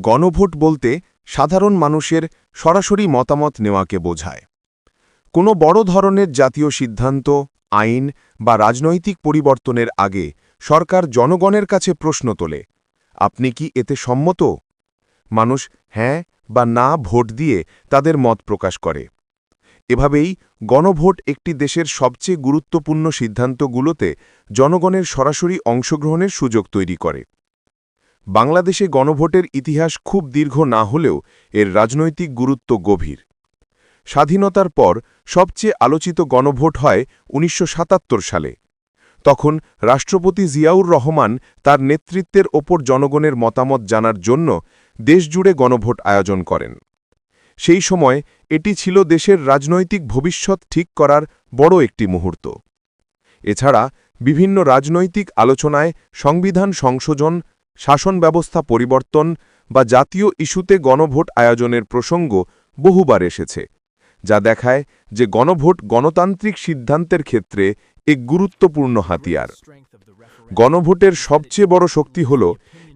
গণভোট বলতে সাধারণ মানুষের সরাসরি মতামত নেওয়াকে বোঝায়। কোনো বড় ধরনের জাতীয় সিদ্ধান্ত, আইন বা রাজনৈতিক পরিবর্তনের আগে সরকার জনগণের কাছে প্রশ্ন তোলে, আপনি কি এতে সম্মত? মানুষ হ্যাঁ বা না ভোট দিয়ে তাদের মত প্রকাশ করে। এভাবেই গণভোট একটি দেশের সবচেয়ে গুরুত্বপূর্ণ সিদ্ধান্তগুলোতে জনগণের সরাসরি অংশগ্রহণের সুযোগ তৈরি করে। বাংলাদেশে গণভোটের ইতিহাস খুব দীর্ঘ না হলেও এর রাজনৈতিক গুরুত্ব গভীর। স্বাধীনতার পর সবচেয়ে আলোচিত গণভোট হয় উনিশশো সাতাত্তর সালে। তখন রাষ্ট্রপতি জিয়াউর রহমান তার নেতৃত্বের ওপর জনগণের মতামত জানার জন্য দেশজুড়ে গণভোট আয়োজন করেন। সেই সময় এটি ছিল দেশের রাজনৈতিক ভবিষ্যৎ ঠিক করার বড় একটি মুহূর্ত। এছাড়া বিভিন্ন রাজনৈতিক আলোচনায় সংবিধান সংশোধন শাসন ব্যবস্থা পরিবর্তন বা জাতীয় ইস্যুতে গণভোট আয়োজনের প্রসঙ্গ বহুবার এসেছে, যা দেখায় যে গণভোট গণতান্ত্রিক সিদ্ধান্তের ক্ষেত্রে এক গুরুত্বপূর্ণ হাতিয়ার। গণভোটের সবচেয়ে বড় শক্তি হল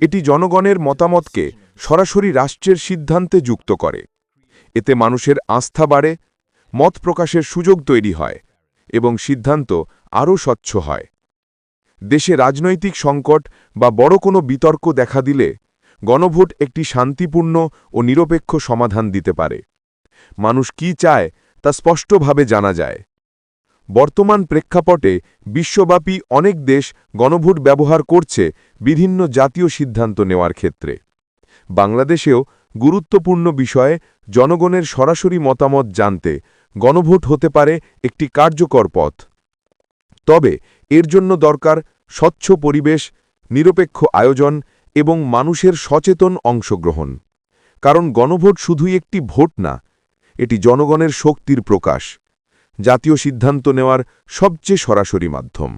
এটি জনগণের মতামতকে সরাসরি রাষ্ট্রের সিদ্ধান্তে যুক্ত করে। এতে মানুষের আস্থা বাড়ে, মত প্রকাশের সুযোগ তৈরি হয় এবং সিদ্ধান্ত আরও স্বচ্ছ হয়। দেশে রাজনৈতিক সংকট বা বড় কোনো বিতর্ক দেখা দিলে গণভোট একটি শান্তিপূর্ণ ও নিরপেক্ষ সমাধান দিতে পারে। মানুষ কি চায় তা স্পষ্টভাবে জানা যায়। বর্তমান প্রেক্ষাপটে বিশ্বব্যাপী অনেক দেশ গণভোট ব্যবহার করছে বিভিন্ন জাতীয় সিদ্ধান্ত নেওয়ার ক্ষেত্রে। বাংলাদেশেও গুরুত্বপূর্ণ বিষয়ে জনগণের সরাসরি মতামত জানতে গণভোট হতে পারে একটি কার্যকর পথ। তবে এর জন্য দরকার স্বচ্ছ পরিবেশ, নিরপেক্ষ আয়োজন এবং মানুষের সচেতন অংশগ্রহণ। কারণ গণভোট শুধুই একটি ভোট না, এটি জনগণের শক্তির প্রকাশ, জাতীয় সিদ্ধান্ত নেওয়ার সবচেয়ে সরাসরি মাধ্যম।